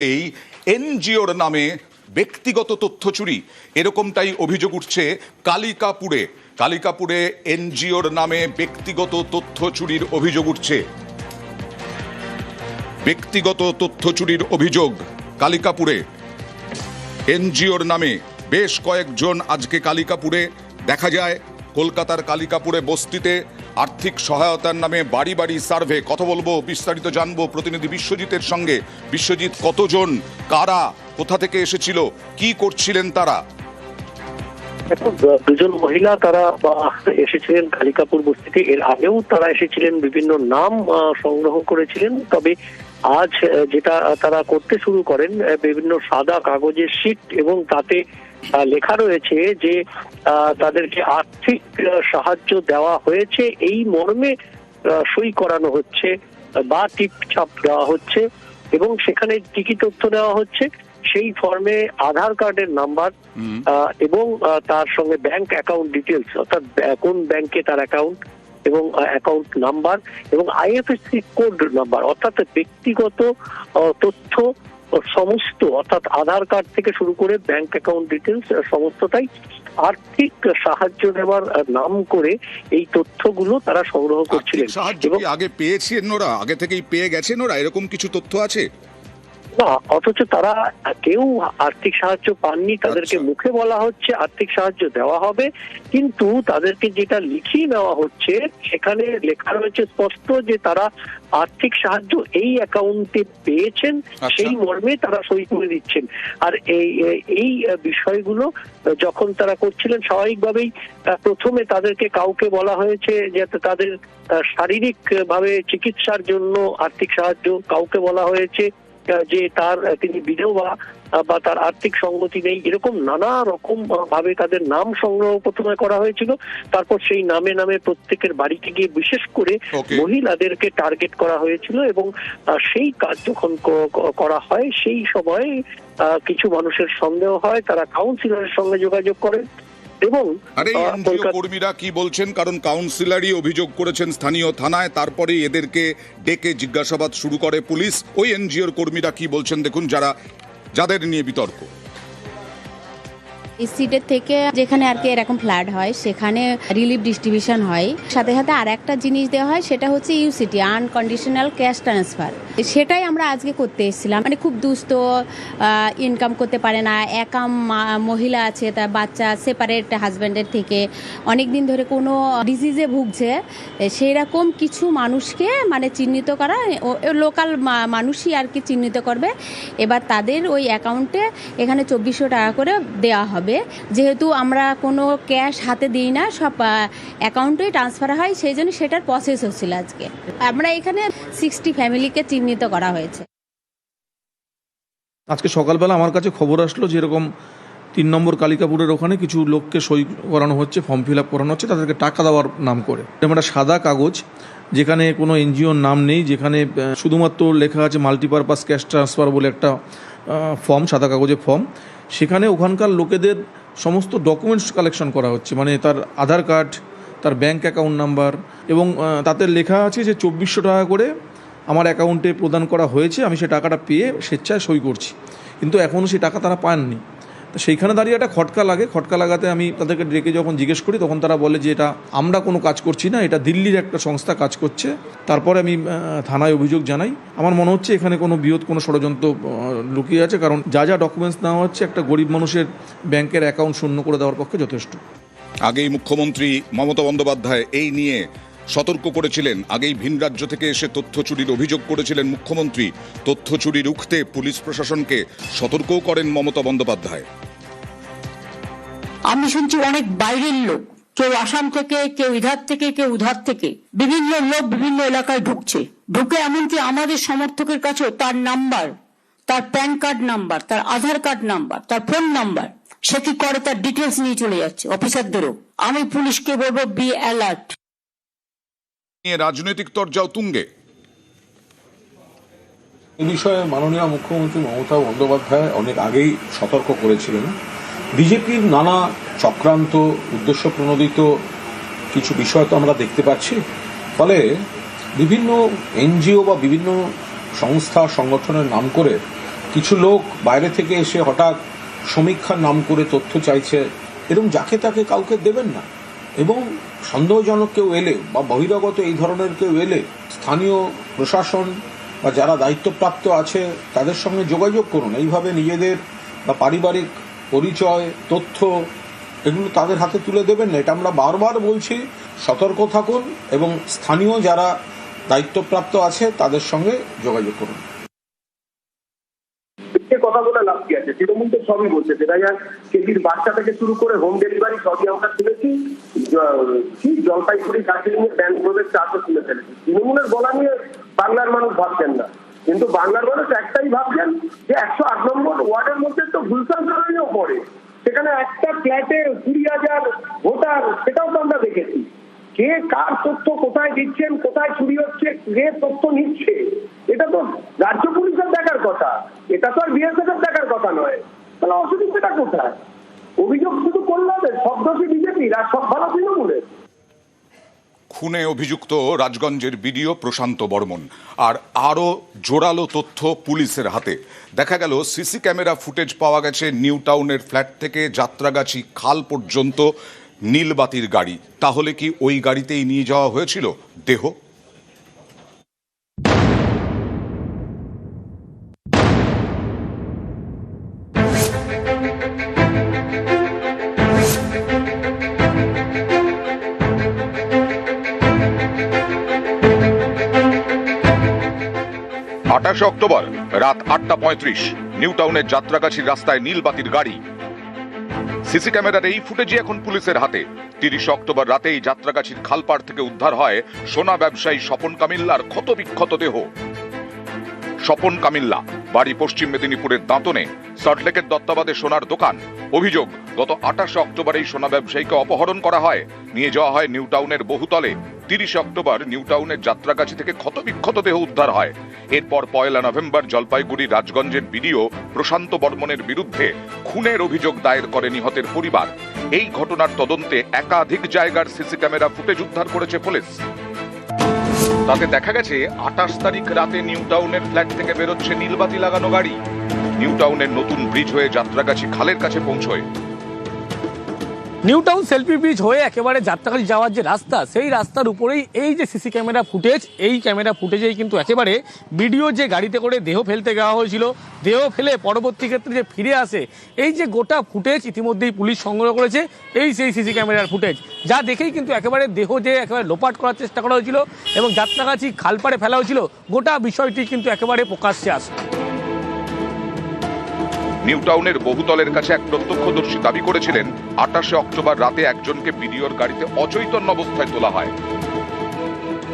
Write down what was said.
এই এনজিওর নামে ব্যক্তিগত তথ্য চুরি। এরকমটাই অভিযোগ উঠছে কালিকাপুরে। কালিকাপুরে এনজিওর নামে ব্যক্তিগত তথ্য চুরির অভিযোগ উঠছে। ব্যক্তিগত তথ্য চুরির অভিযোগ কালিকাপুরে। এনজিওর নামে বেশ কয়েকজন আজকে কালিকাপুরে। দেখা যায়, কলকাতার কালিকাপুরে বস্তিতে আর্থিক সহায়তার নামে বাড়ি বাড়ি সার্ভে, কথা বলব, বিস্তারিত জানব প্রতিনিধি বিশ্বজিতের সঙ্গে। বিশ্বজিৎ, কতজন, কারা, কোথা থেকে এসেছিল, কি করছিলেন তারা? দুজন মহিলা তারা এসেছিলেন কালিকাপুর বস্তিতে। এর আগেও তারা এসেছিলেন, বিভিন্ন নাম সংগ্রহ করেছিলেন। তবে আজ যেটা তারা করতে শুরু করেন বিভিন্ন সাদা কাগজের শীট এবং তাতে লেখা রয়েছে যে আহ, তাদেরকে আর্থিক সাহায্য দেওয়া হয়েছে। এই মর্মে সই করানো হচ্ছে বা টিপছাপ দেওয়া হচ্ছে এবং সেখানে কি কি তথ্য দেওয়া হচ্ছে সেই ফর্মে আধার কার্ডের নাম্বার এবং তার সঙ্গে ব্যাংক অ্যাকাউন্ট ডিটেলস অর্থাৎ কোন ব্যাংকে তার অ্যাকাউন্ট এবং অ্যাকাউন্ট নাম্বার এবং আইএফএসসি কোড নাম্বার অর্থাৎ ব্যক্তিগত তথ্য সমস্ত অর্থাৎ আধার কার্ড থেকে শুরু করে ব্যাংক অ্যাকাউন্ট ডিটেলস সমস্তটাই আর্থিক সাহায্য নেওয়ার আহ, নাম করে এই তথ্যগুলো তারা সংগ্রহ করছিলেন। সাহায্য আগে পেয়েছেন ওরা? আগে থেকেই পেয়ে গেছেন ওরা? এরকম কিছু তথ্য আছে? না অথচ তারা কেউ আর্থিক সাহায্য পাননি তাদেরকে আচ্ছা। মুখে বলা হচ্ছে আর্থিক সাহায্য দেওয়া হবে কিন্তু তাদেরকে যেটা লিখিয়ে নেওয়া হচ্ছে সেখানে লেখা রয়েছে স্পষ্ট যে তারা আর্থিক সাহায্য এই অ্যাকাউন্টে পেয়েছেন আচ্ছা। সেই মর্মে তারা সই করে দিচ্ছেন আর এই এই বিষয়গুলো যখন তারা করছিলেন স্বাভাবিকভাবেই প্রথমে তাদেরকে কাউকে বলা হয়েছে যে তাদের শারীরিক ভাবে চিকিৎসার জন্য আর্থিক সাহায্য কাউকে বলা হয়েছে যে তার তিনি বিধবা বা তার আর্থিক সঙ্গতি নেই এরকম নানা রকম ভাবে তাদের নাম সংগ্রহ প্রথমে করা হয়েছিল। তারপর সেই নামে নামে প্রত্যেকের বাড়িতে গিয়ে বিশেষ করে মহিলাদেরকে টার্গেট করা হয়েছিল এবং সেই কাজ যখন করা হয় সেই সময় কিছু মানুষের সন্দেহ হয় তারা কাউন্সিলরের সঙ্গে যোগাযোগ করে। এবং আরে এনজিও কর্মীরা কি বলছেন? কারণ কাউন্সিলরই অভিযোগ করেছেন স্থানীয় থানায় তারপরে এদেরকে ডেকে জিজ্ঞাসাবাদ শুরু করে পুলিশ। ওই এনজিওর কর্মীরা কি বলছেন? দেখুন যারা যাদের নিয়ে বিতর্ক। সিটের থেকে যেখানে আর কি এরকম ফ্ল্যাট হয়, সেখানে রিলিফ ডিস্ট্রিবিউশন হয়। সাথে সাথে আর একটা জিনিস দেওয়া হয়, সেটা হচ্ছে ইউসিটি আনকন্ডিশনাল ক্যাশ ট্রান্সফার সেটাই আমরা আজকে করতে এসেছিলাম। মানে খুব দুস্থ ইনকাম করতে পারে না। একাম মহিলা আছে তার বাচ্চা সেপারেট হাজব্যান্ডের থেকে। অনেক দিন ধরে কোনো ডিজিজে ভুগছে। সেই রকম কিছু মানুষকে মানে চিহ্নিত করা লোকাল মানুষই আর কি চিহ্নিত করবে। এবার তাদের ওই অ্যাকাউন্টে এখানে চব্বিশশো টাকা করে দেওয়া হবে। যেহেতু আমরা কোনো ক্যাশ হাতে দিই না, সব অ্যাকাউন্টে ট্রান্সফার হয়, সেই জন্য সেটার প্রসেস হচ্ছিল আজকে। আমরা এখানে সিক্সটি ফ্যামিলিকে চিহ্নিত করা হয়েছে। আজকে সকালবেলা আমার কাছে খবর আসলো যে এরকম তিন নম্বর কালিকাপুরের ওখানে কিছু লোককে সই করানো হচ্ছে ফর্ম ফিল আপ করানো হচ্ছে, তাদেরকে টাকা দেওয়ার নাম করে। এরকম একটা সাদা কাগজ, যেখানে কোনো এনজিওর নাম নেই, যেখানে শুধুমাত্র লেখা আছে মাল্টিপারপাস ক্যাশ ট্রান্সফার বলে একটা ফর্ম সাদা কাগজের ফর্ম সেখানে ওখানকার লোকেদের সমস্ত ডকুমেন্টস কালেকশন করা হচ্ছে মানে তার আধার কার্ড, তার ব্যাংক অ্যাকাউন্ট নাম্বার এবং তাতে লেখা আছে যে চব্বিশশো টাকা করে আমার অ্যাকাউন্টে প্রদান করা হয়েছে, আমি সে টাকাটা পেয়ে স্বেচ্ছায় সই করছি। কিন্তু এখনও সেই টাকা তারা পাননি। সেইখানে দাঁড়িয়ে একটা খটকা লাগে। খটকা লাগাতে আমি তাদেরকে ডেকে যখন জিজ্ঞেস করি, তখন তারা বলে যে এটা আমরা কোনো কাজ করছি না, এটা দিল্লির একটা সংস্থা কাজ করছে। তারপরে আমি থানায় অভিযোগ জানাই। আমার মনে হচ্ছে এখানে কোনো বৃহৎ কোনো ষড়যন্ত্র লুকিয়ে আছে, কারণ যা যা ডকুমেন্টস নেওয়া হচ্ছে, একটা গরিব মানুষের ব্যাংকের অ্যাকাউন্ট শূন্য করে দেওয়ার পক্ষে যথেষ্ট। আগেই মুখ্যমন্ত্রী মমতা বন্দ্যোপাধ্যায় এই নিয়ে সতর্ক করেছিলেন। আগেই ভিন রাজ্য থেকে এসে তথ্য চুরির অভিযোগ করেছিলেন মুখ্যমন্ত্রী। তথ্য চুরি রুখতে পুলিশ প্রশাসনকে সতর্কও করেন মমতা বন্দ্যোপাধ্যায়। আমি শুনছি অনেক বাইরের লোক। কেউ আসাম থেকে কেউ ইধার থেকে কেউ উধার থেকে। বিভিন্ন লোক বিভিন্ন এলাকায় ঢুকছে। ঢুকে এমনকি আমাদের সমর্থকের কাছেও তার নাম্বার তার প্যান কার্ড নাম্বার তার আধার কার্ড নাম্বার তার ফোন নাম্বার। সে কি করে তার ডিটেলস নিয়ে চলে যাচ্ছে অফিসারদেরও? আমি পুলিশকে বলব বি অ্যালার্ট। নিয়ে রাজনৈতিক তরজাও তুঙ্গে। এ বিষয়ে মাননীয় মুখ্যমন্ত্রী মমতা বন্দ্যোপাধ্যায় অনেক আগেই সতর্ক করেছিলেন। বিজেপির নানা চক্রান্ত উদ্দেশ্য প্রণোদিত কিছু বিষয় তো আমরা দেখতে পাচ্ছি। ফলে বিভিন্ন এনজিও বা বিভিন্ন সংস্থা, সংগঠনের নাম করে কিছু লোক বাইরে থেকে এসে হঠাৎ সমীক্ষার নাম করে তথ্য চাইছে এরকম যাকে তাকে কাউকে দেবেন না। এবং সন্দেহজনক কেউ এলে বা বহিরাগত এই ধরনের কেউ এলে স্থানীয় প্রশাসন বা যারা দায়িত্বপ্রাপ্ত আছে, তাদের সঙ্গে যোগাযোগ করুন। এইভাবে নিজেদের বা পারিবারিক পরিচয়, তথ্য, এগুলো তাদের হাতে তুলে দেবেন। না এটা আমরা বারবার বলছি, সতর্ক থাকুন এবং স্থানীয় যারা দায়িত্বপ্রাপ্ত আছে, তাদের সঙ্গে যোগাযোগ করুন। কথা বলে লাভ কি আছে? তৃণমূল তো সবই বলছে যেটা যাক কেজির বাচ্চা থেকে শুরু করে হোম ডেলিভারি সবই আমরা শুনেছি। জলপাইগুড়ি দার্জিলিং এর ব্যাংক প্রবেশ চাষও শুনে ফেলেছি। তৃণমূলের বলা নিয়ে বাংলার মানুষ ভাবছেন না। কিন্তু বাংলার মানুষ একটাই ভাবছেন যে একশো আট নম্বর ওয়ার্ডের মধ্যে তো গুলশান সরাইও পড়ে। সেখানে একটা ফ্ল্যাটে কুড়ি হাজার ভোটার, সেটাও তো আমরা দেখেছি। কে কার তথ্য কোথায় দিচ্ছেন, কোথায় চুরি হচ্ছে, কে তথ্য নিচ্ছে, এটা তো রাজ্য পুলিশের দেখার কথা। এটা তো আর বিএসএফ এর দেখার কথা নয়। তাহলে অসুবিধাটা কোথায়? অভিযোগ শুধু করলাম সব দোষী বিজেপির, আর সব ভালো তৃণমূলের। খুনে অভিযুক্ত রাজগঞ্জের বিডিও প্রশান্ত বর্মন। আর আরও জোরালো তথ্য পুলিশের হাতে। দেখা গেল, সিসি ক্যামেরা ফুটেজ পাওয়া গেছে নিউ টাউনের ফ্ল্যাট থেকে যাত্রাগাছি খাল পর্যন্ত নীলবাতির গাড়ি। তাহলে কি ওই গাড়িতেই নিয়ে যাওয়া হয়েছিল? দেহ? আঠাশে অক্টোবর, রাত আটটা পঁয়ত্রিশ, নিউ টাউনের যাত্রাগাছির রাস্তায় নীলবাতির গাড়ি। সিসি ক্যামেরার এই ফুটেজই এখন পুলিশের হাতে। তিরিশে অক্টোবর রাতেই যাত্রাগাছির খালপাড় থেকে উদ্ধার হয় সোনা ব্যবসায়ী স্বপন কামিল্লার ক্ষত বিক্ষত দেহ। স্বপন কামিল্লা, বাড়ি পশ্চিম মেদিনীপুরের দাঁতনে সল্টলেকের দত্তাবাদে সোনার দোকান। অভিযোগ, গত আঠাশে অক্টোবর এই সোনা ব্যবসায়ীকে অপহরণ করা হয়। নিয়ে যাওয়া হয় নিউ টাউনের বহুতলে। তিরিশে অক্টোবর নিউ টাউনের যাত্রাগাছি থেকে ক্ষতবিক্ষত দেহ উদ্ধার হয়। এরপর পয়লা নভেম্বর জলপাইগুড়ি রাজগঞ্জের বিডিও প্রশান্ত বর্মনের বিরুদ্ধে খুনের অভিযোগ দায়ের করে নিহতের পরিবার। এই ঘটনার তদন্তে একাধিক জায়গার সিসি ক্যামেরা ফুটেজ উদ্ধার করেছে পুলিশ। তাতে দেখা গেছে, আঠাশ তারিখ রাতে নিউ টাউনের ফ্ল্যাট থেকে বেরোচ্ছে নীলবাতি লাগানো গাড়ি। নিউ টাউনের নতুন ব্রিজ হয়ে যাত্রাগাছি খালের কাছে পৌঁছয়। নিউ টাউন সেলফি ব্রিজ হয়ে একেবারে যাত্রাখালি যাওয়ার যে রাস্তা, সেই রাস্তার উপরেই এই যে সিসি ক্যামেরা ফুটেজ, এই ক্যামেরা ফুটেজেই কিন্তু একেবারে ভিডিও যে গাড়িতে করে দেহ ফেলতে যাওয়া হয়েছিল। দেহ ফেলে পরবর্তী ক্ষেত্রে যে ফিরে আসে, এই যে গোটা ফুটেজ ইতিমধ্যেই পুলিশ সংগ্রহ করেছে, এই সেই সিসি ক্যামেরার ফুটেজ। যা দেখেই কিন্তু একেবারে দেহ যে একেবারে লোপাট করার চেষ্টা করা হয়েছিল এবং যাত্রাগাছি খালপাড়ে ফেলা হয়েছিল, গোটা বিষয়টি কিন্তু একেবারে প্রকাশ্যে আসে। নিউ টাউনের বহুতলের কাছে এক প্রত্যক্ষদর্শী দাবি করেছিলেন আঠাশে অক্টোবর রাতে একজনকে বিডিওর গাড়িতে অচৈতন্য অবস্থায় তোলা হয়।